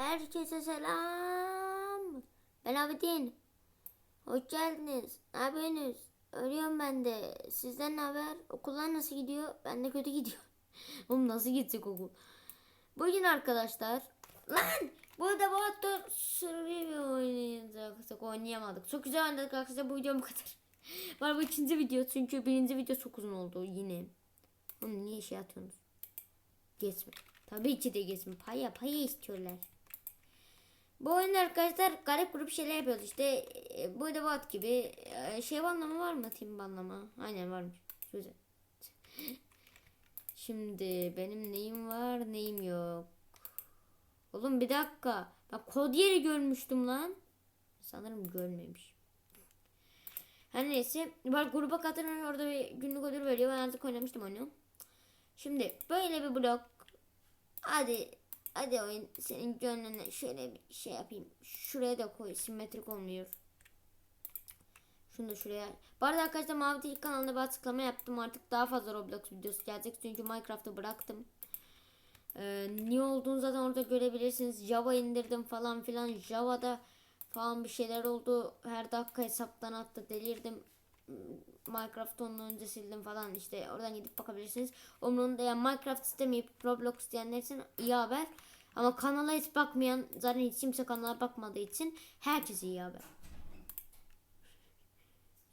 Herkese selam. Ben Abidin. Hoş geldiniz. Ne yapıyorsunuz? Ölüyorum ben de. Sizden ne haber? Okullar nasıl gidiyor? Ben de kötü gidiyor. Oğlum nasıl gidecek okul? Bugün arkadaşlar. Lan! Burada Batur Survivor oynayacaktık. Oynayamadık. Çok güzel oynadık arkadaşlar. Bu video bu kadar. Var bu ikinci video. Çünkü birinci video çok uzun oldu yine. Oğlum niye şey atıyorsunuz? Geçme. Tabii ki de geçme. Paya paya istiyorlar. Bu oyunda arkadaşlar garip grup şeyler yapıyoruz işte. E, Burada bot gibi. E, Şey banlama var mı? Team banlama. Aynen varmış. Güzel. Şimdi benim neyim var neyim yok. Oğlum bir dakika. Bak kod yeri görmüştüm lan. Sanırım görmemiş. Her neyse. Bak gruba katılın orada bir günlük ödül veriyor. Ben artık oynamıştım onu. Şimdi böyle bir blok. Hadi hadi oyun senin gönlüne şöyle bir şey yapayım. Şuraya da koy. Simetrik olmuyor. Şunu da şuraya. Bu arada arkadaşlar Mavi Tilki kanalında bir açıklama yaptım. Artık daha fazla Roblox videosu gelecek. Çünkü Minecraft'ı bıraktım. Ee, niye olduğunu zaten orada görebilirsiniz. Java indirdim falan filan. Java'da falan bir şeyler oldu. Her dakika hesaptan attı. Delirdim. Minecraft onun önce sildim falan işte oradan gidip bakabilirsiniz. Umurumda yani Minecraft istemeyip Roblox diyenler için iyi haber. Ama kanala hiç bakmayan zaten hiç kimse kanala bakmadığı için herkese iyi haber.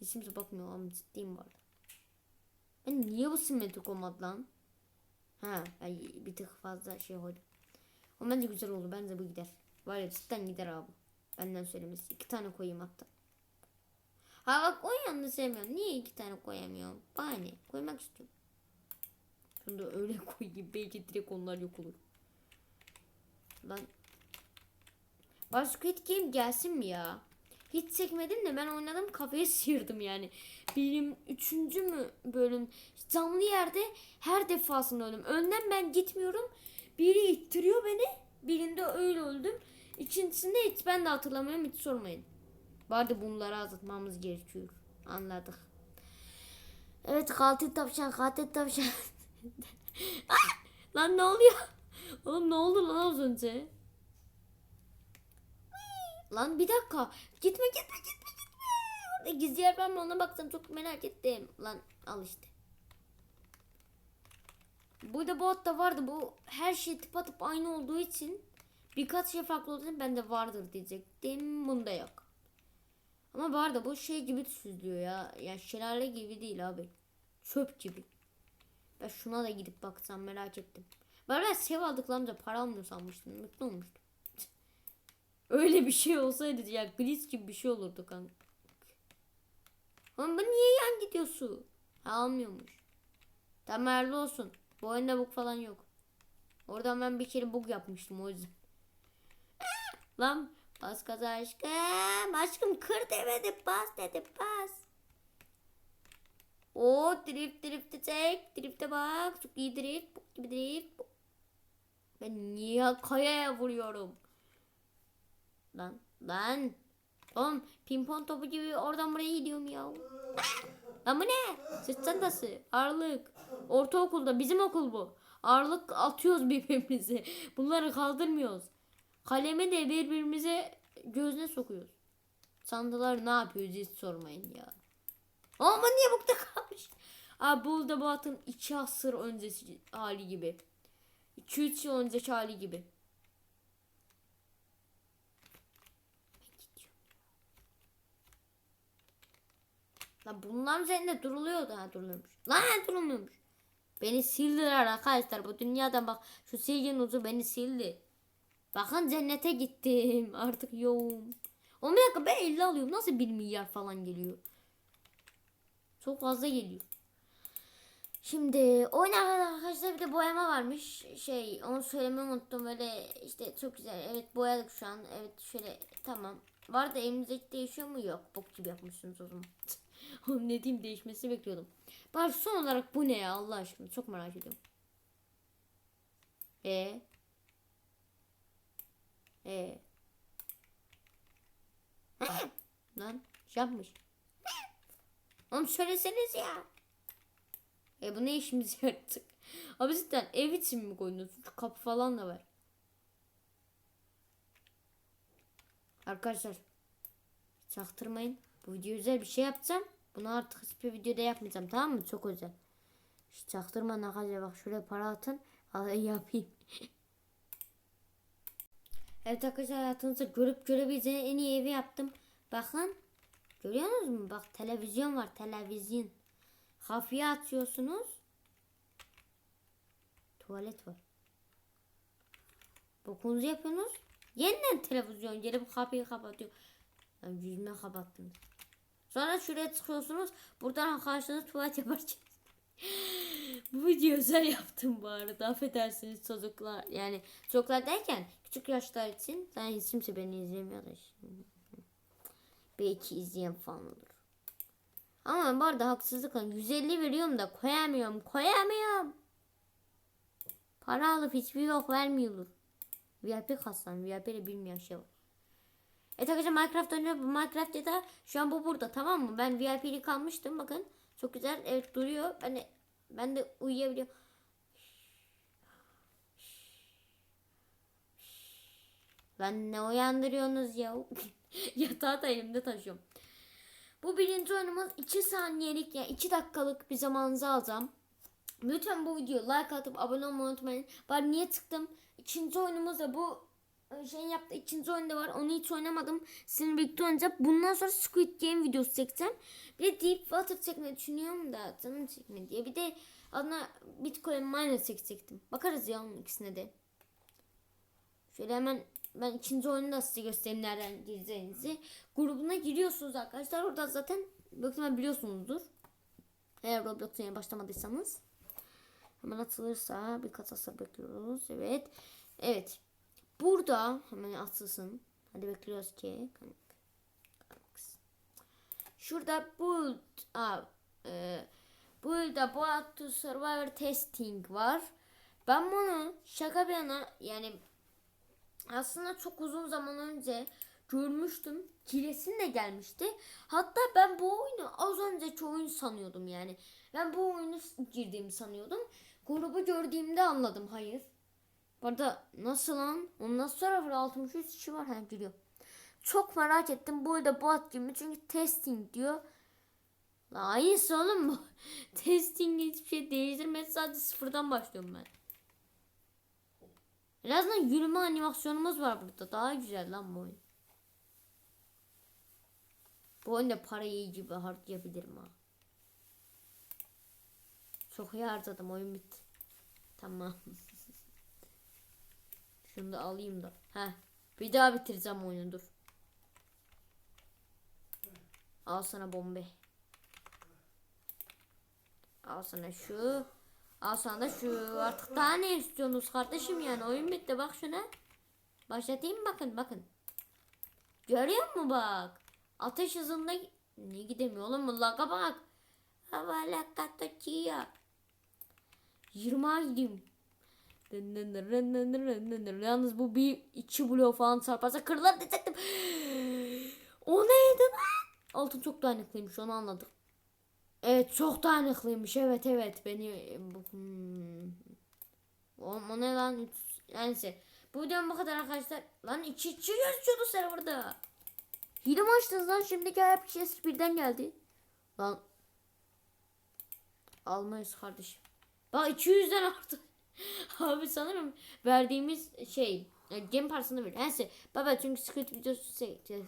Hiç kimse bakmıyor ama ciddiyim bu arada. Ben niye bu simetrik olmadı lan? Ha bir tık fazla şey koydum. Ama bence güzel oldu. Bence bu gider. Var ya cidden gider abi. Benden söylemesi. iki tane koyayım hatta. Ha bak o yanını sevmiyorum. Niye iki tane koyamıyorum? Bana ne? Koymak istiyorum. Şunu da öyle koyayım. Belki direkt onlar yok olur. Lan. Squid Game gelsin mi ya? Hiç çekmedim de ben oynadım kafayı sıyırdım yani. Benim üçüncü mü bölüm canlı yerde her defasında öldüm. Önden ben gitmiyorum. Biri ittiriyor beni. Birinde öyle öldüm. İkincisinde hiç ben de hatırlamıyorum hiç sormayın. Vardı bunları azaltmamız gerekiyor. Anladık. Evet katil tavşan katil tavşan. Ah! lan ne oluyor? Oğlum ne oldu lan az önce? Lan bir dakika. Gitme gitme gitme gitme. Orada gizli yer var mı ona baksam çok merak ettim. Lan al işte. Burada bot da vardı. Bu her şey tıpatıp aynı olduğu için birkaç şey farklı olduğu için bende vardır diyecektim. Bunda yok. Ama bu arada bu şey gibi süzülüyor ya. Ya şelale gibi değil abi. Çöp gibi. Ben şuna da gidip baksam merak ettim. Ben ben sev aldıklarımda para almıyor sanmıştım. Mutlu olmuştum. Öyle bir şey olsaydı ya glitch gibi bir şey olurdu kanka. Ama bu niye yan gidiyorsun? Ha, almıyormuş. Tamam hayırlı olsun. Bu oyunda bug falan yok. Oradan ben bir kere bug yapmıştım o yüzden. Lan bas gaza aşkım. Aşkım kır demedi bas dedi bas. O drift drift çek. Drift'e bak. Çok iyi drift. Bok gibi drift. Ben niye kayaya vuruyorum? Lan lan. Oğlum pimpon topu gibi oradan buraya gidiyorum ya. Lan bu ne? Sırt çantası. Ağırlık. Ortaokulda bizim okul bu. Ağırlık atıyoruz birbirimize. Bunları kaldırmıyoruz. Kalemi de birbirimize gözüne sokuyoruz. Sandılar ne yapıyor hiç sormayın ya. Ama niye bukta kalmış? Abi bu da bu atın 2 asır öncesi hali gibi. 2-3 yıl önceki hali gibi. Lan bunların üzerinde duruluyordu ha duruluyormuş. Lan durulmuyormuş. Beni sildiler arkadaşlar bu dünyadan bak şu silgin ucu beni sildi. Bakın cennete gittim artık yoğum. O bir dakika ben 50 alıyorum nasıl 1 milyar falan geliyor. Çok fazla geliyor. Şimdi oyun arkadaşlar bir de boyama varmış. Şey onu söylemeyi unuttum böyle işte çok güzel. Evet boyadık şu an. Evet şöyle tamam. Var da elinizdeki değişiyor mu? Yok. Bok gibi yapmışsınız o zaman. Oğlum ne diyeyim değişmesini bekliyordum. Bari son olarak bu ne ya Allah aşkına çok merak ediyorum. E E Lan yapmış. Oğlum söyleseniz ya. E bu ne işimiz artık? Abi cidden ev için mi koydunuz? Kapı falan da var. Arkadaşlar çaktırmayın. Bu video özel bir şey yapacağım. Bunu artık hiçbir videoda yapmayacağım tamam mı? Çok özel. Hiç çaktırmayın arkadaşlar bak şuraya para atın. Al yapayım. Evet arkadaşlar hayatınızda görüp görebileceğiniz en iyi evi yaptım. Bakın. Görüyorsunuz mu? Bak televizyon var televizyon. Kafaya atıyorsunuz. Tuvalet var. Bokunuzu yapıyorsunuz. Yeniden televizyon gelip kapıyı kapatıyor. Yani yüzüme kapattım. Sonra şuraya çıkıyorsunuz. Buradan karşınıza tuvalet yaparsınız. bu video özel yaptım bu arada. Affedersiniz çocuklar. Yani çocuklar derken küçük yaşlar için. Yani hiç kimse beni izlemiyor da şimdi. Belki izleyen falan olur. Ama bu arada haksızlık var. 150 veriyorum da koyamıyorum. Koyamıyorum. Para alıp hiçbir yok vermiyorlar. VIP kastan. VIP'leri bilmeyen şey var. Evet arkadaşlar Minecraft oynuyor. Bu Minecraft'ta da şu an bu burada tamam mı? Ben VIP'lik kalmıştım bakın. Çok güzel. Evet duruyor. Ben de, ben de uyuyabiliyorum. Lan ne uyandırıyorsunuz ya? Yatağı da elimde taşıyorum. Bu birinci oyunumuz 2 saniyelik yani 2 dakikalık bir zamanınızı alacağım. Lütfen bu videoya like atıp abone olmayı unutmayın. Ben niye çıktım? İkinci oyunumuz da bu şey yaptı. ikinci oyunda var. Onu hiç oynamadım. Sizin birlikte oynayacağım. Bundan sonra Squid Game videosu çekeceğim. Bir de Deep Water çekmeyi düşünüyorum da canım çekme diye. Bir de adına Bitcoin miner çekecektim. Bakarız ya onun ikisine de. Şöyle hemen ben ikinci oyunu da size göstereyim nereden gireceğinizi. Grubuna giriyorsunuz arkadaşlar. Orada zaten büyük biliyorsunuzdur. Eğer Roblox'a yeni başlamadıysanız. Hemen atılırsa bir kasası bekliyoruz. Evet. Evet. Burada hemen atılsın. Hadi bekliyoruz ki. Şurada build aa, e, build'a boat to survivor testing var. Ben bunu şaka bir yana yani aslında çok uzun zaman önce görmüştüm. Kiresin de gelmişti. Hatta ben bu oyunu az önceki oyun sanıyordum yani. Ben bu oyunu girdiğimi sanıyordum. Grubu gördüğümde anladım. Hayır. Bu arada nasıl lan? Ondan sonra var 63 kişi var. Ha giriyor. Çok merak ettim. Bu arada bot gibi çünkü testing diyor. La aynısı oğlum bu. testing hiçbir şey değiştirmez. Sadece sıfırdan başlıyorum ben. En azından yürüme animasyonumuz var burada. Daha güzel lan bu oyun. Bu oyunda parayı iyi gibi harcayabilirim ha. Çok iyi harcadım oyun bitti. Tamam. Şunu da alayım da. Heh. Bir daha bitireceğim oyunu dur. Al sana bombe. Al sana şu. Al da şu. Artık daha ne istiyorsunuz kardeşim yani oyun bitti bak şuna. Başlatayım bakın bakın. Görüyor musun bak? Ateş hızında ne gidemiyor oğlum bu laga bak. Hava katakiya. 20'a gideyim. Yalnız bu bir iki blok falan çarparsa kırılır diyecektim. O neydi lan? Altın çok dayanıklıymış onu anladık. Evet çok dayanıklıymış. Evet evet. Beni hmm. o, ne lan? Neyse. Bu videom bu kadar arkadaşlar. Lan içi içi yazıyordu serverda. Hile mi açtınız lan? Şimdiki hep şey birden geldi. Lan. Almayız kardeşim. Bak 200'den arttı. Abi sanırım verdiğimiz şey yani gem parasını ver neyse. Baba çünkü script videosu çekeceğim